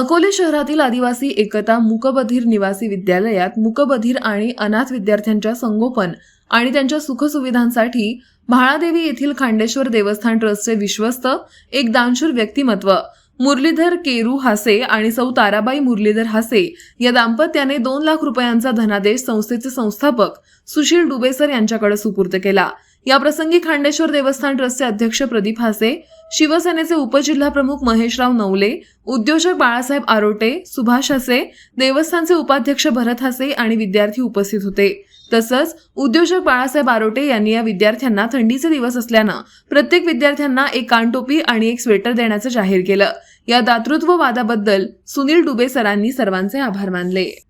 अकोले शहरातील आदिवासी एकता मुकबधीर निवासी विद्यालयात मुकबधीर आणि अनाथ विद्यार्थ्यांच्या संगोपन आणि त्यांच्या सुखसुविधांसाठी म्हाळादेवी येथील खांडेश्वर देवस्थान ट्रस्टचे विश्वस्त एक दानशूर व्यक्तिमत्व मुरलीधर केरू हासे आणि सौ ताराबाई मुरलीधर हासे या दाम्पत्याने दोन लाख रुपयांचा धनादेश संस्थेचे संस्थापक सुशील डुबेसर यांच्याकडे सुपूर्द केला. याप्रसंगी खांडेश्वर देवस्थान ट्रस्टचे अध्यक्ष प्रदीप हासे शिवसेनेचे उपजिल्हाप्रमुख महेशराव नवले उद्योजक बाळासाहेब आरोटे सुभाष हसे देवस्थानचे उपाध्यक्ष भरत हसे आणि विद्यार्थी उपस्थित होते. तसंच उद्योजक बाळासाहेब आरोटे यांनी या विद्यार्थ्यांना थंडीचे दिवस असल्यानं प्रत्येक विद्यार्थ्यांना एक कानटोपी आणि एक स्वेटर देण्याचं जाहीर केलं. या दातृत्ववादाबद्दल सुनील डुबे सरांनी सर्वांचे आभार मानले.